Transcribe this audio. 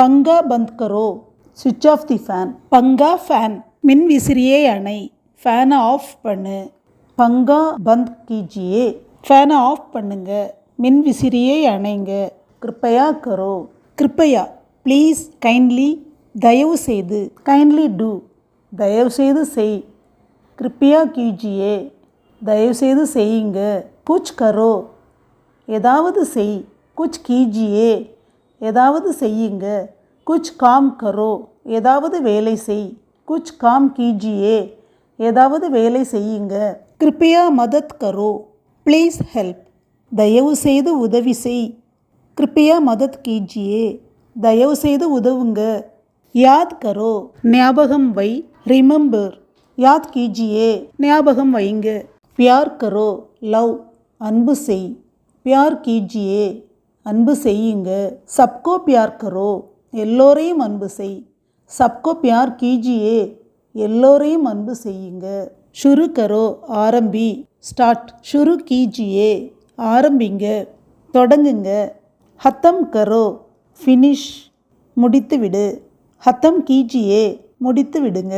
பங்கா பந்த் கரோ சுவிட்ச் ஆஃப் தி ஃபேன் பங்கா ஃபேன் மின் விசிறியை அணை. ஃபேனை ஆஃப் பண்ணு. பங்கா பந்த் கீஜியே ஃபேனை ஆஃப் பண்ணுங்க. மின் விசிறியை அணைங்க. கிருப்பையா கரோ. கிருப்பையா ப்ளீஸ் கைண்ட்லி தயவு செய்து கைண்ட்லி டூ தயவு செய்து செய். கிருப்பையா கீஜியே. தயவு செய்து செய்யுங்க. குச் கரோ. ஏதாவது செய். குச் கீஜியே. ஏதாவது செய்யுங்க. குச் காம் கரோ. ஏதாவது வேலை செய். குச் காம் கீஜியே. ஏதாவது வேலை செய்யுங்க. கிருப்பையா மதத் கரோ. ப்ளீஸ் ஹெல்ப் தயவு செய்து உதவி செய். கிருப்பையா மதத் கீஜியே. தயவு செய்து உதவுங்க. யாத் கரோ. ஞாபகம் வை. ரிமெம்பர் யாத் கீஜியே. ஞாபகம் வைங்க. பியார் கரோ. லவ். அன்பு செய். பியார் கீஜியே. அன்பு செய்யுங்க. சப்கோ பியார் கரோ எல்லோரையும் அன்பு செய். சப்கோ பியார் கீஜியே எல்லோரையும் அன்பு செய்யுங்க. ஷுரு கரோ ஆரம்பி. ஸ்டார்ட். ஷுரு கீஜியே ஆரம்பிங்க. தொடங்குங்க. ஹத்தம் கரோ ஃபினிஷ். முடித்து விடு ஹத்தம் கீஜியே முடித்து விடுங்க